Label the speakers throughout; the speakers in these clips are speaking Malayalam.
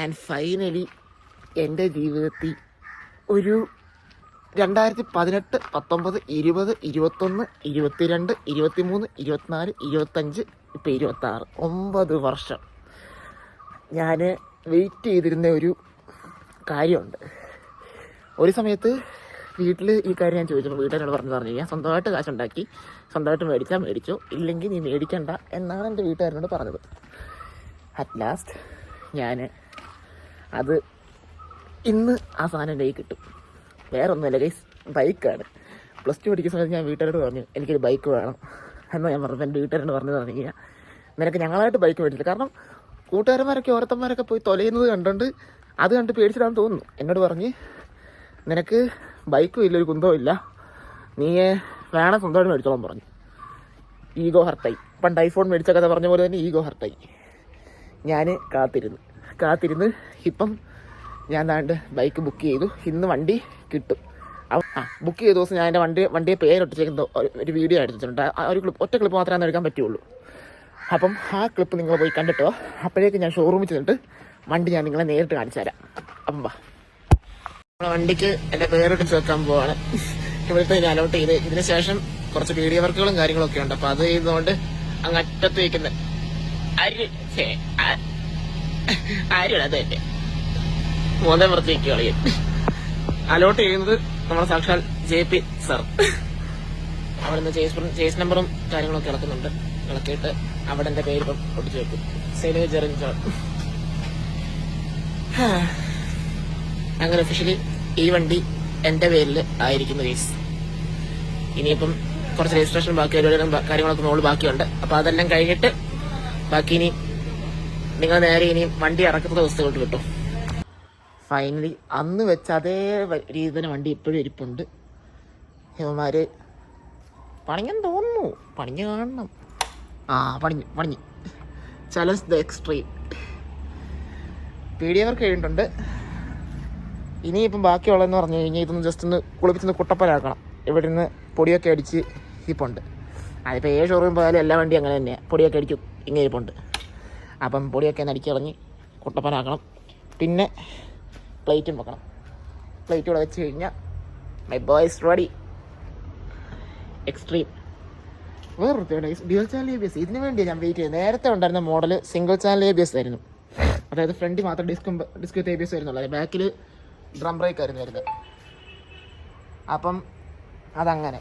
Speaker 1: ആൻഡ് ഫൈനലി എന്റെ ജീവിതത്തിൽ ഒരു രണ്ടായിരത്തി പതിനെട്ട് പത്തൊമ്പത് ഇരുപത് ഇരുപത്തൊന്ന് ഇരുപത്തിരണ്ട് ഇരുപത്തിമൂന്ന് ഇരുപത്തിനാല് ഇരുപത്തഞ്ച് ഇപ്പം ഇരുപത്താറ്. ഒമ്പത് വർഷം ഞാൻ വെയിറ്റ് ചെയ്തിരുന്ന ഒരു കാര്യമുണ്ട്. ഒരു സമയത്ത് വീട്ടിൽ ഈ കാര്യം ഞാൻ ചോദിച്ചപ്പോൾ വീട്ടുകാരോട് പറഞ്ഞു പറഞ്ഞു ഞാൻ സ്വന്തമായിട്ട് കാശുണ്ടാക്കി സ്വന്തമായിട്ട് മേടിച്ചാൽ മേടിച്ചോ ഇല്ലെങ്കിൽ നീ മേടിക്കണ്ട എന്നാണ് എന്റെ വീട്ടുകാരനോട് പറഞ്ഞത്. അറ്റ് ലാസ്റ്റ് ഞാൻ അത് ഇന്ന് ആ സാധനം എന്റെ കയ്യിൽ കിട്ടും. വേറെ ഒന്നുമല്ല ഗൈസ് ബൈക്കാണ് പ്ലസ് ടു പഠിക്കുന്ന സമയത്ത് ഞാൻ വീട്ടുകാരോട് പറഞ്ഞു എനിക്കൊരു ബൈക്ക് വേണം. എന്ന് ഞാൻ പറഞ്ഞു എന്റെ വീട്ടുകാരോട് പറഞ്ഞു പറഞ്ഞു കഴിഞ്ഞാൽ നിനക്ക് ഞങ്ങളായിട്ട് ബൈക്ക് മേടിച്ചില്ല. കാരണം കൂട്ടുകാരന്മാരൊക്കെ ഓരത്തന്മാരൊക്കെ പോയി തൊലയുന്നത് കണ്ടുകൊണ്ട് അത് കണ്ട് പേടിച്ചിട്ടാന്ന് തോന്നുന്നു. എന്നോട് പറഞ്ഞ് നിനക്ക് ബൈക്കും ഇല്ല ഒരു കുന്തവും ഇല്ല. നീ വേണം സ്വന്തമായിട്ട് മേടിച്ചോളാൻ പറഞ്ഞു. ഈഗോ ഹർട്ടായി പണ്ട് ഐഫോൺ മേടിച്ച കഥ പറഞ്ഞ പോലെ തന്നെ ഈഗോ ഹർട്ടായി ഞാൻ കാത്തിരുന്നു. കാത്തിരുന്ന് ഇപ്പം ഞാൻ താണ്ട് ബൈക്ക് ബുക്ക് ചെയ്തു. ഇന്ന് വണ്ടി കിട്ടും. ആ ബുക്ക് ചെയ്ത ദിവസം ഞാൻ എന്റെ വണ്ടി വണ്ടിയെ പേരൊട്ടിച്ചേക്കുന്ന ഒരു- വീഡിയോ എടുത്തിട്ടുണ്ട്. ആ ഒരു ക്ലിപ്പ് ഒറ്റ ക്ലിപ്പ് മാത്രമേ എടുക്കാൻ പറ്റുള്ളൂ. അപ്പം ആ ക്ലിപ്പ് നിങ്ങൾ പോയി കണ്ടിട്ടോ. അപ്പോഴേക്ക് ഞാൻ ഷോറൂമിൽ ചെന്നിട്ട് വണ്ടി ഞാൻ നിങ്ങളെ നേരിട്ട് കാണിച്ചു തരാം. അപ്പം വാ. വണ്ടിക്ക് എന്റെ പേരൊട്ടിച്ച് വെക്കാൻ പോവാണ്. ഇവിടുത്തെ ഞാൻ അലോട്ട് ചെയ്ത്. ഇതിന് ശേഷം കുറച്ച് വീഡിയോ വർക്കുകളും കാര്യങ്ങളൊക്കെ ഉണ്ട്. അപ്പം അത് ചെയ്തുകൊണ്ട് അങ്ങ് അറ്റത്ത് വയ്ക്കുന്നത് ആര് ആരുമാണ് അത് പുറത്തേക്ക് കളിയും. അലോട്ട് ചെയ്യുന്നത് നമ്മുടെ സാക്ഷാൽ ജെ പി സർ. അവിടെ നിന്ന് ചേസ് നമ്പറും കാര്യങ്ങളൊക്കെ ഇളക്കുന്നുണ്ട്. ഇളക്കിയിട്ട് അവിടെ എന്റെ പേര് ഒട്ടിച്ചു വെക്കും. സെലു ജെറിൻ അങ്ങനെ ഒഫീഷ്യലി ഈ വണ്ടി എന്റെ പേരിൽ ആയിരിക്കുന്നു കേസ് ഇനിയിപ്പം കുറച്ച് രജിസ്ട്രേഷൻ ബാക്കി കാര്യങ്ങളൊക്കെ മോൾ ബാക്കിയുണ്ട്. അപ്പൊ അതെല്ലാം കഴിഞ്ഞിട്ട് ബാക്കി ഇനി നിങ്ങൾ നേരെ ഇനിയും വണ്ടി ഇറക്കുന്ന ദിവസത്തോട്ട് കിട്ടും. ഫൈനലി അന്ന് വെച്ച അതേ രീതി തന്നെ വണ്ടി ഇപ്പോഴും ഇരിപ്പുണ്ട്. ഹിമമാര് പണിഞ്ഞെന്ന് തോന്നുന്നു. പണിഞ്ഞ് കാണണം. ആ പണിഞ്ഞു പണിഞ്ഞു. ചലസ് ദ എക്സ്ട്രീം പി ഡി എവർക്ക് കഴിഞ്ഞിട്ടുണ്ട് ഇനിയിപ്പം ബാക്കിയുള്ളതെന്ന് പറഞ്ഞു കഴിഞ്ഞാൽ ഇതൊന്ന് ജസ്റ്റ് ഒന്ന് കുളിപ്പിച്ചൊന്ന് കുട്ടപ്പനാക്കണം. ഇവിടെ നിന്ന് പൊടിയൊക്കെ അടിച്ച് ഇരിപ്പുണ്ട്. അതിപ്പോൾ ഏഴ് ഷോറൂം പോയാലും എല്ലാ വണ്ടിയും അങ്ങനെ തന്നെയാണ് പൊടിയൊക്കെ അടിക്കും. ഇങ്ങനെ ഇരിപ്പുണ്ട്. അപ്പം പൊടിയൊക്കെ ഒന്ന് അടിക്കിറങ്ങി കുട്ടപ്പനാക്കണം. പിന്നെ പ്ലേറ്റും വെക്കണം. പ്ലേറ്റ് ഇവിടെ വെച്ച് കഴിഞ്ഞാൽ മൈ ബോയ്സ് റെഡി എക്സ്ട്രീം വേറൊരു dual channel A B S ഇതിന് വേണ്ടി ഞാൻ വെയിറ്റ് ചെയ്തത്. നേരത്തെ ഉണ്ടായിരുന്ന model single channel A B S ആയിരുന്നു. അതായത് ഫ്രണ്ടിൽ മാത്രം disc disc A B S വരുന്നുള്ളൂ ബാക്കിൽ ഡ്രം ബ്രേക്ക് ആയിരുന്നു വരുന്നത്. അപ്പം അതങ്ങനെ.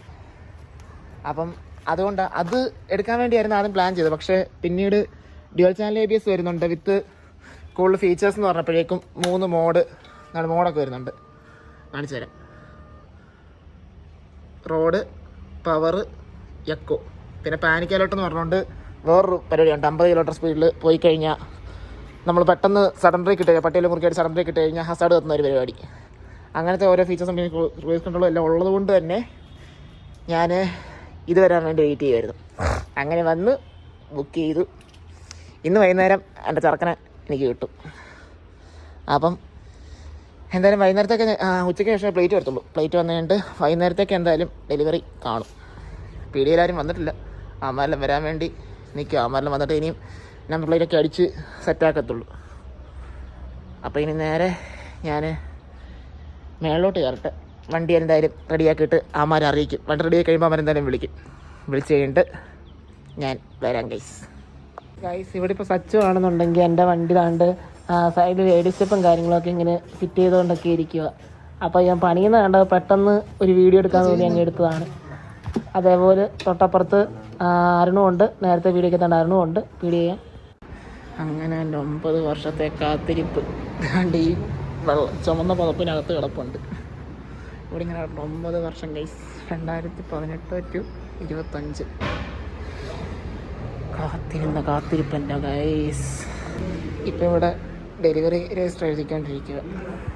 Speaker 1: അപ്പം അതുകൊണ്ട് അത് എടുക്കാൻ വേണ്ടിയായിരുന്നു ആദ്യം പ്ലാൻ ചെയ്തത്. പക്ഷേ പിന്നീട് dual channel A B S വരുന്നുണ്ട് വിത്ത് കൂടുതൽ ഫീച്ചേഴ്സ് എന്ന് പറഞ്ഞപ്പോഴേക്കും മൂന്ന് മോഡ് നാല് മോഡൊക്കെ വരുന്നുണ്ട്. കാണിച്ചു തരാം. റോഡ് പവർ എക്കോ പിന്നെ പാനിക് അലോട്ട് എന്ന് പറഞ്ഞുകൊണ്ട് വേറൊരു പരിപാടിയുണ്ട്. അമ്പത് കിലോമീറ്റർ സ്പീഡിൽ പോയി കഴിഞ്ഞാൽ നമ്മൾ പെട്ടെന്ന് സഡൻ ബ്രേക്ക് ഇട്ട് പട്ടിയിൽ മുറുക്കിയായിട്ട് സഡൻ ബ്രേക്ക് കിട്ടി കഴിഞ്ഞാൽ ഹസാഡ് തന്ന ഒരു പരിപാടി. അങ്ങനത്തെ ഓരോ ഫീച്ചേഴ്സും പിന്നെ ക്രൂസ് കൺട്രോളും എല്ലാം ഉള്ളതുകൊണ്ട് തന്നെ ഞാൻ ഇത് വരാൻ വേണ്ടി വെയിറ്റ് ചെയ്യുമായിരുന്നു അങ്ങനെ വന്ന് ബുക്ക് ചെയ്തു. ഇന്ന് വൈകുന്നേരം എന്റെ ചെറുക്കനെ എനിക്ക് കിട്ടും. അപ്പം എന്തായാലും വൈകുന്നേരത്തേക്ക് ഉച്ചയ്ക്ക് ശേഷം പ്ലേറ്റ് വരത്തുള്ളൂ. പ്ലേറ്റ് വന്നു കഴിഞ്ഞിട്ട് വൈകുന്നേരത്തേക്ക് എന്തായാലും ഡെലിവറി കാണും. പീടിയിലാരും വന്നിട്ടില്ല. അമ്മാരെല്ലാം വരാൻ വേണ്ടി നിൽക്കുക. അമ്മാരെല്ലാം വന്നിട്ട് ഇനിയും നമ്പർ പ്ലേറ്റൊക്കെ അടിച്ച് സെറ്റാക്കത്തുള്ളൂ അപ്പോൾ ഇനി നേരെ ഞാൻ മേളിലോട്ട് കയറട്ടെ. വണ്ടി എന്തായാലും റെഡിയാക്കിയിട്ട് അമ്മാരെ അറിയിക്കും. വണ്ടി റെഡിയാക്കി കഴിയുമ്പോൾ അമ്മരെന്തായാലും വിളിക്കും. വിളിച്ച് കഴിഞ്ഞിട്ട് ഞാൻ വരാം ഗൈസ് ഗൈസ് ഇവിടെ ഇപ്പോൾ സച്ചു ആണെന്നുണ്ടെങ്കിൽ എന്റെ വണ്ടി താണ്ട് സൈഡിൽ എഡി സ്റ്റെപ്പും കാര്യങ്ങളൊക്കെ ഇങ്ങനെ ഫിറ്റ് ചെയ്തുകൊണ്ടൊക്കെ ഇരിക്കുക അപ്പോൾ ഞാൻ പണിയുന്ന കണ്ട പെട്ടെന്ന് ഒരു വീഡിയോ എടുക്കാൻ തോന്നി അങ്ങ് എടുത്തതാണ്. അതേപോലെ തൊട്ടപ്പുറത്ത് അരുണുമുണ്ട് നേരത്തെ വീഡിയോ എടുത്താണ്ട് അരുണും ഉണ്ട്. വീഡിയോ ചെയ്യാൻ അങ്ങനെ എന്റെ ഒമ്പത് വർഷത്തെ കാത്തിരിപ്പ്. കണ്ട് ഈ വെള്ള ചുമന്ന പുതപ്പിനകത്ത് കിടപ്പുണ്ട്. ഇവിടെ ഇങ്ങനെ. ഒമ്പത് വർഷം ഗൈസ് രണ്ടായിരത്തി പതിനെട്ട് ടു ഇരുപത്തഞ്ച്. കാത്തിരുന്ന കാത്തിരിപ്പന്റെ ഗൈസ് ഇപ്പം ഇവിടെ ഡെലിവറി രജിസ്റ്റർ എഴുതിക്കൊണ്ടിരിക്കുക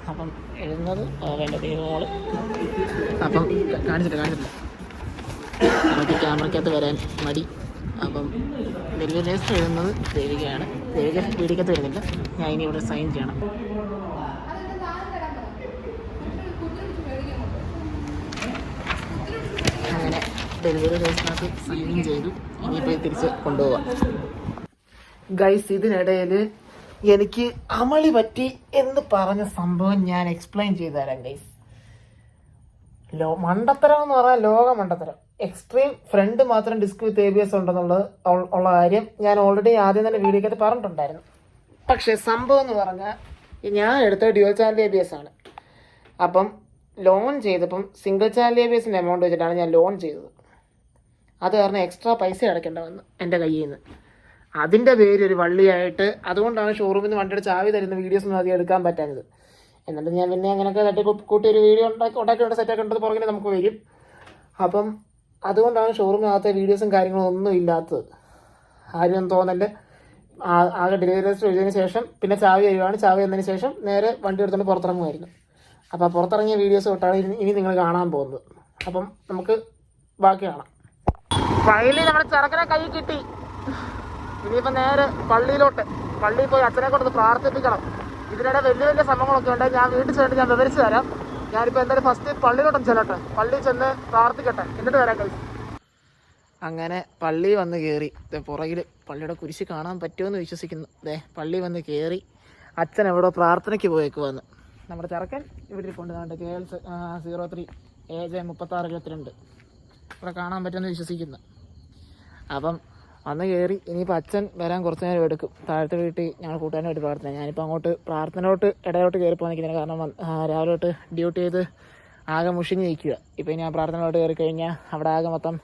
Speaker 1: അപ്പം എഴുതുന്നത് വേണ്ട മോൾ. അപ്പം കാണിച്ചിട്ടില്ല കാണിച്ചിട്ട് കാണിച്ചിട്ടില്ല നമുക്ക് ക്യാമറയ്ക്കകത്ത് വരാൻ മടി. അപ്പം ഡെലിവറി രജിസ്റ്റർ എഴുതുന്നത് ദേവികയാണ്. ദേവിക വീടിക്കകത്ത് വരുന്നില്ല. ഞാൻ ഇനി ഇവിടെ സൈൻ ചെയ്യണം. അങ്ങനെ. ഡെലിവറി രജിസ്റ്ററിനകത്ത് സീലിംഗ് ചെയ്തു. ഇനിയിപ്പോൾ തിരിച്ച് കൊണ്ടുപോവാം. ഗൈസ് ഇതിനിടയിൽ എനിക്ക് അമളി പറ്റി എന്ന് പറഞ്ഞ സംഭവം ഞാൻ എക്സ്പ്ലെയിൻ ചെയ്തു തരാം ഗൈസ് ലോ മണ്ടത്തരം എന്ന് പറഞ്ഞാൽ ലോക മണ്ടത്തരം. എക്സ്ട്രീം ഫ്രണ്ട് മാത്രം disc with A B S ഉണ്ടെന്നുള്ളത് ഉള്ള കാര്യം ഞാൻ ഓൾറെഡി ആദ്യം തന്നെ വീഡിയോക്കകത്ത് പറഞ്ഞിട്ടുണ്ടായിരുന്നു. പക്ഷേ സംഭവം എന്ന് പറഞ്ഞാൽ ഞാൻ എടുത്ത dual channel A B S ആണ്. അപ്പം ലോൺ ചെയ്തപ്പം സിംഗിൾ ചാനൽ എ ബി എസിന്റെ എമൗണ്ട് വെച്ചിട്ടാണ് ഞാൻ ലോൺ ചെയ്തത്. അത് കാരണം എക്സ്ട്രാ പൈസ അടയ്ക്കേണ്ട വന്നു എന്റെ കയ്യിൽ നിന്ന് അതിന്റെ പേര് ഒരു വള്ളിയായിട്ട് അതുകൊണ്ടാണ് ഷോറൂമിൽ നിന്ന് വണ്ടിയുടെ ചാവി തരുന്ന വീഡിയോസ് ഒന്നും അധികം എടുക്കാൻ പറ്റാഞ്ഞത്. എന്നിട്ട് ഞാൻ പിന്നെ അങ്ങനെയൊക്കെ തട്ടി കൂട്ടി ഒരു വീഡിയോ ഉണ്ടാക്കി ഉണ്ടാക്കിയിട്ട് സെറ്റ് ആക്കേണ്ടത് പുറകിൽ നമുക്ക് വരും. അപ്പം അതുകൊണ്ടാണ് ഷോറൂമിനകത്തെ വീഡിയോസും കാര്യങ്ങളും ഒന്നും ഇല്ലാത്തത്. ആരും തോന്നൽ ആ- ആകെ ഡെലിവറി ലിസ്റ്റ് ശേഷം പിന്നെ ചാവി തരുവാണ്. ചാവി തന്നതിന് ശേഷം നേരെ വണ്ടി എടുത്തുകൊണ്ട് പുറത്തിറങ്ങുമായിരുന്നു അപ്പോൾ പുറത്തിറങ്ങിയ വീഡിയോസ് തൊട്ടാണ് ഇനി നിങ്ങൾ കാണാൻ പോകുന്നത്. അപ്പം നമുക്ക് ബാക്കി കാണാം. ഫയലിൽ നമ്മുടെ ചെറുക്കനെ കൈ കിട്ടി. ഇനിയിപ്പോൾ നേരെ പള്ളിയിലോട്ട്. പള്ളിയിൽ പോയി അച്ഛനെ കൊണ്ടൊന്ന് പ്രാർത്ഥിപ്പിക്കണം. ഇതിനിടെ വലിയ വലിയ സംഭവങ്ങളൊക്കെ ഉണ്ട്. ഞാൻ വീട്ടിൽ ചെന്നിട്ട് ഞാൻ വിവരിച്ചു തരാം. ഞാനിപ്പോൾ എന്തായാലും ഫസ്റ്റ് പള്ളിയിലോട്ടും ചെല്ലട്ടെ. പള്ളിയിൽ ചെന്ന് പ്രാർത്ഥിക്കട്ടെ. എന്നിട്ട് വരാം കൈ അങ്ങനെ പള്ളി വന്ന് കയറി പുറകിൽ പള്ളിയുടെ കുരിശ് കാണാൻ പറ്റുമെന്ന് വിശ്വസിക്കുന്നു. ദേ പള്ളി വന്ന് കയറി അച്ഛൻ എവിടെ പ്രാർത്ഥനയ്ക്ക് പോയേക്ക് വന്ന് നമ്മുടെ ചെറുക്കൻ ഇവിടെ കൊണ്ടുവന്നുണ്ട് K L zero three A J മുപ്പത്താറ് ഇരുപത്തിരണ്ട്. ഇവിടെ കാണാൻ പറ്റുമെന്ന് വിശ്വസിക്കുന്നു. അപ്പം അന്ന് കയറി ഇനിയിപ്പോൾ അച്ഛൻ വരാൻ കുറച്ച് നേരം എടുക്കും. താഴത്തെ വീട്ടിൽ ഞങ്ങൾ കൂട്ടുകാരനായിട്ട് പ്രാർത്ഥന. ഞാനിപ്പോൾ അങ്ങോട്ട് പ്രാർത്ഥനയിലോട്ട് ഇടയിലോട്ട് കയറി പോകാൻ നിൽക്കുന്നതിന് കാരണം രാവിലെ തൊട്ട് ഡ്യൂട്ടി ചെയ്ത് ആകെ മുഷിഞ്ഞ് നിൽക്കുക. ഇപ്പോൾ ഇനി ആ പ്രാർത്ഥനയിലോട്ട് കയറി കഴിഞ്ഞാൽ അവിടെ ആകെ മൊത്തം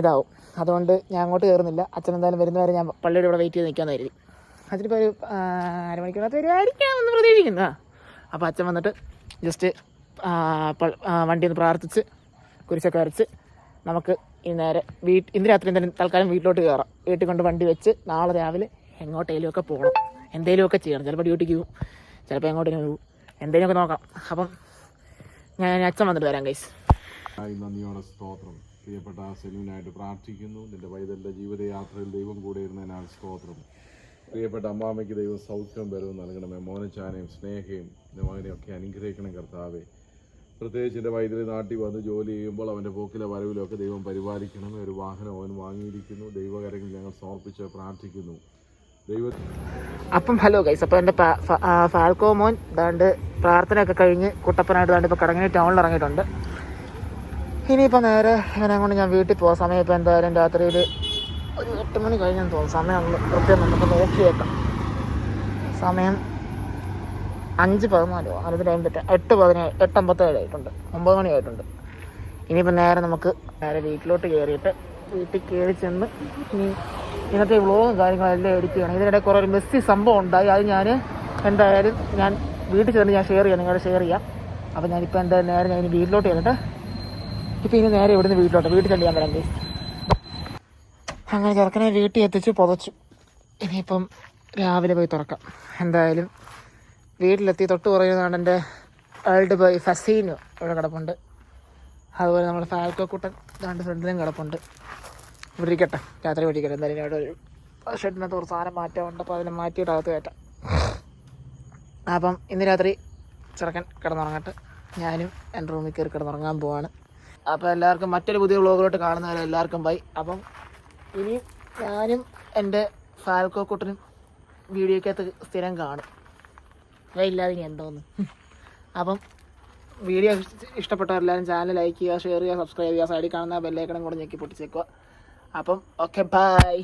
Speaker 1: ഇതാവും. അതുകൊണ്ട് ഞാൻ അങ്ങോട്ട് കയറുന്നില്ല. അച്ഛൻ എന്തായാലും വരുന്ന വരെ ഞാൻ പള്ളിയുടെ ഇവിടെ വെയിറ്റ് ചെയ്ത് നിൽക്കാമെന്ന് കരുതി അച്ഛനിപ്പോൾ ഒരു അരമണിക്കൂറിനകത്ത് വരുമായിരിക്കാം എന്ന് പ്രതീക്ഷിക്കുന്നു. അപ്പോൾ അച്ഛൻ വന്നിട്ട് ജസ്റ്റ് വണ്ടി ഒന്ന് പ്രാർത്ഥിച്ച് കുരിശൊക്കെ വരച്ച് നമുക്ക് ഇനി നേരെ വീട്ട് ഇന്ന് രാത്രി തന്നെ തൽക്കാലം വീട്ടിലോട്ട് കയറാം വീട്ടിൽ കൊണ്ട് വണ്ടി വെച്ച് നാളെ രാവിലെ എങ്ങോട്ടേലുമൊക്കെ പോകണം എന്തെങ്കിലുമൊക്കെ ചെയ്യണം. ചിലപ്പോൾ ഡ്യൂട്ടിക്ക് പോകും ചിലപ്പോൾ എങ്ങോട്ടേലും പോകും എന്തെങ്കിലുമൊക്കെ നോക്കാം. അപ്പം ഞാൻ അച്ഛൻ വന്നിട്ട് വരാം
Speaker 2: ആയി നന്ദിയോടെ സ്തോത്രം. പ്രിയപ്പെട്ട സെലിനായിട്ട് പ്രാർത്ഥിക്കുന്നു. നിന്റെ വൈദ്യന്റെ ജീവിതയാത്രയിൽ ദൈവം കൂടെ ഇരുന്നതിനാൽ സ്തോത്രം. പ്രിയപ്പെട്ട അമ്മാമയ്ക്ക് ദൈവം സൗഖ്യം വരവും നൽകണമേ. മോനച്ചാനെയും സ്നേഹയും മകനെയൊക്കെ അനുഗ്രഹിക്കണം കർത്താവെ. പ്രത്യേകിച്ച് എന്റെ വൈദ്യുതി നാട്ടിൽ വന്ന് ജോലി ചെയ്യുമ്പോൾ അവന്റെ പോക്കിലെ വരവിലൊക്കെ ദൈവം പരിപാലിക്കണം ഒരു വാഹനം അവൻ വാങ്ങിയിരിക്കുന്നു. ദൈവകരങ്ങൾ ഞങ്ങൾ സമർപ്പിച്ച് പ്രാർത്ഥിക്കുന്നു. ദൈവ
Speaker 1: അപ്പം ഹലോ ഗൈസ് അപ്പോൾ എന്റെ ഫാൽക്കോ മോൻ ദാണ്ട് പ്രാർത്ഥനയൊക്കെ കഴിഞ്ഞ് കുട്ടപ്പനായിട്ട് ദാണ്ട് ഇപ്പോൾ കടങ്ങി ടൗണിൽ ഇറങ്ങിയിട്ടുണ്ട്. ഇനിയിപ്പോൾ നേരെ ഇവനെ കൊണ്ട് ഞാൻ വീട്ടിൽ പോകാം സമയം ഇപ്പോൾ എന്തായാലും രാത്രിയിൽ ഒരു എട്ട് മണി കഴിഞ്ഞെന്ന് തോന്നുന്നു. സമയം കൃത്യം നമുക്ക് നോക്കിയേക്കാം. സമയം അഞ്ച് പതിനാലോ അതിന് പറ്റാം എട്ട് പതിനേഴ് എട്ട് അമ്പത്തേഴ് ആയിട്ടുണ്ട്. ഒമ്പത് മണി ആയിട്ടുണ്ട് ഇനിയിപ്പോൾ നേരെ നമുക്ക് നേരെ വീട്ടിലോട്ട് കയറിയിട്ട് വീട്ടിൽ കയറി ചെന്ന് ഇനി ഇന്നത്തെ വ്ളോഗും കാര്യങ്ങളെല്ലാം ചെയ്യണം ഇതിനിടെ കുറേ ഒരു മെസ്സി സംഭവം ഉണ്ടായി. അത് ഞാൻ എന്തായാലും ഞാൻ വീട്ടിൽ ചെന്ന് ഞാൻ ഷെയർ ചെയ്യാം. നിങ്ങളുടെ ഷെയർ ചെയ്യാം. അപ്പോൾ ഞാനിപ്പോൾ എന്താ നേരെ ഞാൻ ഇനി വീട്ടിലോട്ട് ചെന്നിട്ട് ഇപ്പോൾ ഇനി നേരെ ഇവിടുന്ന് വീട്ടിലോട്ട് വീട്ടിൽ ചെന്ന് ഞാൻ വരാം അങ്ങനെ ചെറുക്കനെ വീട്ടിൽ എത്തിച്ച് പുതച്ചു. ഇനിയിപ്പം രാവിലെ പോയി തുറക്കാം. എന്തായാലും വീട്ടിലെത്തി തൊട്ട് പറയുന്നതാണ് എന്റെ ഏൾഡ് ബോയ് ഫസീനു ഇവിടെ കിടപ്പുണ്ട്. അതുപോലെ നമ്മുടെ കൂട്ടൻ രണ്ട് ഫ്രണ്ടിലും കിടപ്പുണ്ട്. ഇവിടെ ഇരിക്കട്ടെ. രാത്രി പിടിക്കട്ടെ. എന്തായാലും അവിടെ ഒരു ഷെഡിനകത്ത് കുറച്ച് സാധനം മാറ്റാറുണ്ട് അപ്പോൾ അതിനെ മാറ്റിയിട്ട് അകത്ത് കയറ്റാം. അപ്പം ഇന്ന് രാത്രി ചെറുക്കൻ കിടന്നുറങ്ങട്ടെ. ഞാനും എന്റെ റൂമിൽ കയറി കിടന്നുറങ്ങാൻ പോവാണ്. അപ്പോൾ എല്ലാവർക്കും മറ്റൊരു പുതിയ വ്ളോഗിലോട്ട് കാണുന്നവരെ എല്ലാവർക്കും ബൈ. അപ്പം ഇനി ഞാനും എന്റെ ഫാൽക്കോ കുട്ടനും വീഡിയോക്കകത്ത് സ്ഥിരം കാണും. ഇല്ലാതെ എന്തോന്ന് അപ്പം വീഡിയോ ഇഷ്ടപ്പെട്ടവരെല്ലാവരും ചാനൽ ലൈക്ക് ചെയ്യുക ഷെയർ ചെയ്യുക സബ്സ്ക്രൈബ് ചെയ്യുക സൈഡിൽ കാണുന്ന ബെല്ലൈക്കണം കൂടെ ഞെക്കി പൊട്ടിച്ചേക്കുക. അപ്പം ഓക്കെ ബൈ